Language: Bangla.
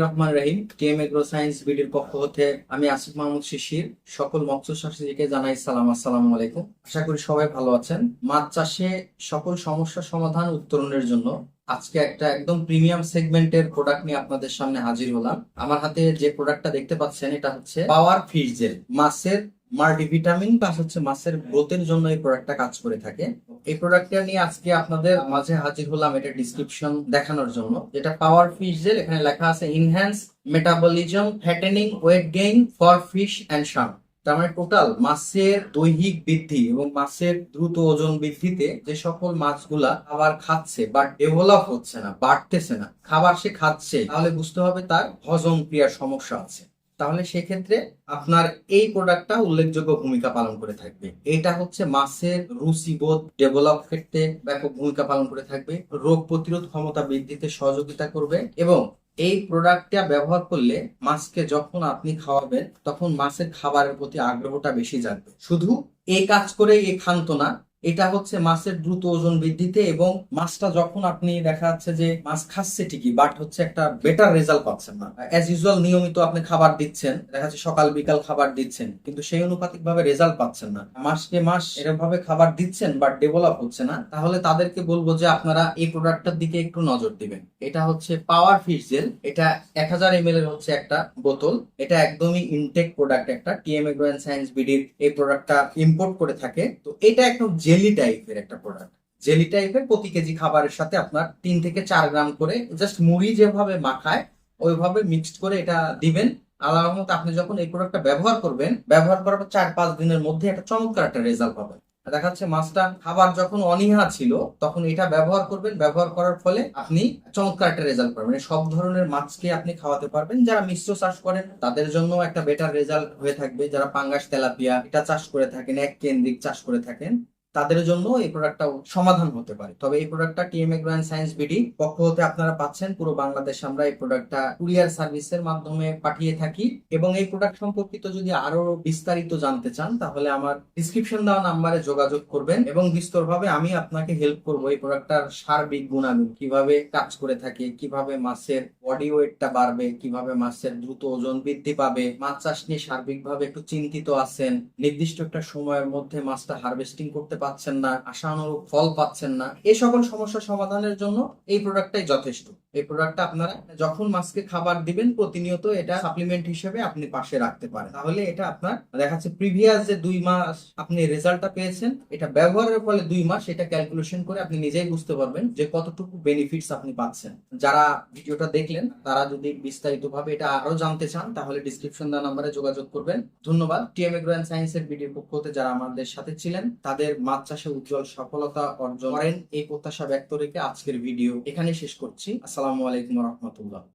রহমান বিডির পক্ষ আমি আসিফ মাহমুদ শিশির। সকল জানাই সালাম। আলাইকুম। আশা করি সবাই ভালো আছেন। মাছ চাষে সকল সমাধান উত্তরণের জন্য আজকে একটা একদম প্রিমিয়াম সেগমেন্টের প্রোডাক্ট নিয়ে আপনাদের সামনে হাজির হলাম। আমার হাতে যে প্রোডাক্টটা দেখতে পাচ্ছেন, এটা হচ্ছে পাওয়ার ফিশ জেল মাছের মাল্টিভিটামিন প্লাস হচ্ছে মাছের গ্রোথের জন্য এই প্রোডাক্টটা কাজ করে থাকে। এই প্রোডাক্টটা নিয়ে আজকে আপনাদের মাঝে হাজির হলাম এটা ডিসক্রিপশন দেখানোর জন্য। যেটা পাওয়ার ফিশ জেল এখানে লেখা আছে enhance metabolism fattening weight gain for fish and shark তার মানে টোটাল মাছের দৈহিক বৃদ্ধি এবং মাছের দ্রুত ওজন বৃদ্ধিতে যে সকল মাছগুলা খাবার খাচ্ছে বা ডেভেলপ হচ্ছে না, বাড়তেছে না, খাবার সে খাচ্ছে, তাহলে বুঝতে হবে তার হজম ক্রিয়ার সমস্যা আছে। তাহলে সেক্ষেত্রে আপনার এই প্রোডাক্টটা উল্লেখযোগ্য ভূমিকা পালন করে থাকবে। এটা হচ্ছে মাছের রুচিবোধ ডেভেলপ করতে ব্যাপক ভূমিকা পালন করে থাকবে, রোগ প্রতিরোধ ক্ষমতা বৃদ্ধিতে সহযোগিতা করবে এবং এই প্রোডাক্টটা ব্যবহার করলে মাছকে যখন আপনি খাওয়াবেন, তখন মাছের খাবারের প্রতি আগ্রহটা বেশি জাগবে। শুধু এই কাজ করে এই খান্ত না এটা হচ্ছে মাছের দ্রুত ওজন বৃদ্ধিতে এবং মাছটা যখন আপনি দেখা যাচ্ছে যে মাছ খাচ্ছে ঠিকই বাট হচ্ছে একটা বেটার রেজাল্ট পাচ্ছেন না। অ্যাজ ইউজুয়াল নিয়মিত আপনি খাবার দিচ্ছেন, দেখা যাচ্ছে সকাল, বিকাল খাবার দিচ্ছেন, কিন্তু সেই অনুপাতিক ভাবে রেজাল্ট পাচ্ছেন না। মাসকে মাস এরকম ভাবে খাবার দিচ্ছেন বাট ডেভেলপ হচ্ছে না, তাহলে তাদেরকে বলব যে আপনারা এই প্রোডাক্টটার দিকে একটু নজর দিবেন। এটা হচ্ছে পাওয়ার ফিশ জেল এটা এক হাজার এম এর হচ্ছে একটা বোতল, এটা একদমই ইনটেক প্রোডাক্ট একটা টিএম এগ্রো সায়েন্স বিডির এই প্রোডাক্টটা ইম্পোর্ট করে থাকে। তো এটা একদম জেলি টাইপের একটা প্রোডাক্ট জেলি টাইপের প্রতি কেজি খাবারের সাথে আপনার তিন থেকে চার গ্রাম করে জাস্ট মুড়ি যেভাবে মাখায়, ওইভাবে মিক্সড করে এটা দিবেন। আল্লাহ আপনি যখন এই প্রোডাক্টটা ব্যবহার করবেন, ব্যবহার করার পর চার পাঁচ দিনের মধ্যে একটা চমৎকার একটা রেজাল্ট পাবেন। দেখা যাচ্ছে মাছটা খাবার যখন অনীহা ছিল, তখন এটা ব্যবহার করবেন। ব্যবহার করার ফলে আপনি চমৎকার একটা রেজাল্ট পাবেন। মানে সব ধরনের মাছকে আপনি খাওয়াতে পারবেন। যারা মিশ্র চাষ করেন, তাদের জন্য একটা বেটার রেজাল্ট হয়ে থাকবে। যারা পাঙ্গাস, তেলাপিয়া, এটা চাষ করে থাকেন, এক কেন্দ্রিক চাষ করে থাকেন। তাদের জন্য এই প্রোডাক্টটা সমাধান হতে পারে। তবে এই প্রোডাক্টটা টিএমএ গ্র্যান্ড সায়েন্স বিডি পক্ষ হতে আপনারা পাচ্ছেন। পুরো বাংলাদেশ আমরা এই প্রোডাক্টটা কুরিয়ার সার্ভিসের মাধ্যমে পাঠিয়ে থাকি। এবং এই প্রোডাক্ট সম্পর্কিত যদি আরও বিস্তারিত জানতে চান, তাহলে আমার ডিসক্রিপশন দেওয়া নাম্বারে যোগাযোগ করবেন এবং বিস্তরভাবে আমি আপনাকে হেল্প করব এই প্রোডাক্টটার সার্বিক গুণাগুণ। কীভাবে কাজ করে থাকে, কীভাবে মাছের বডি ওয়েটটা বাড়বে, কীভাবে মাছের দ্রুত ওজন বৃদ্ধি পাবে, মাছ চাষ নিয়ে সার্বিকভাবে একটু চিন্তিত আছেন, নির্দিষ্ট একটা সময়ের মধ্যে মাছটা হারভেস্টিং করতে পারছেন না, আশানুরূপ ফল পাচ্ছেন না এই সকল সমস্যা সমাধানের জন্য এই প্রোডাক্টটাই যথেষ্ট। এই প্রোডাক্টটা আপনারা যখন মাছকে খাবার দিবেন, প্রতিনিয়ত এটা সাপ্লিমেন্ট হিসেবে আপনি পাশে রাখতে পারেন। তাহলে এটা আপনার দেখা যাচ্ছে প্রিভিয়াস যে দুই মাস আপনি রেজাল্টটা পেয়েছেন, এটা ব্যবহারের ফলে দুই মাস এটা ক্যালকুলেশন করে আপনি নিজেই বুঝতে পারবেন যে কতটুকু বেনিফিটস আপনি পাচ্ছেন। যারা ভিডিওটা দেখলেন, তারা যদি বিস্তারিত ভাবে এটা আরও জানতে চান, তাহলে ডিসক্রিপশন দেওয়া নাম্বারে যোগাযোগ করবেন। ধন্যবাদ। টিএম এগ্রো সায়েন্সের ভিডিওর পক্ষ হতে যারা আমাদের সাথে ছিলেন, তাদের মাছ চাষে উজ্জ্বল সফলতা অর্জন করেন, এই প্রত্যাশা ব্যক্ত রেখে আজকের ভিডিও এখানে শেষ করছি। আসসালামু আলাইকুম রহমতুল্লাহ।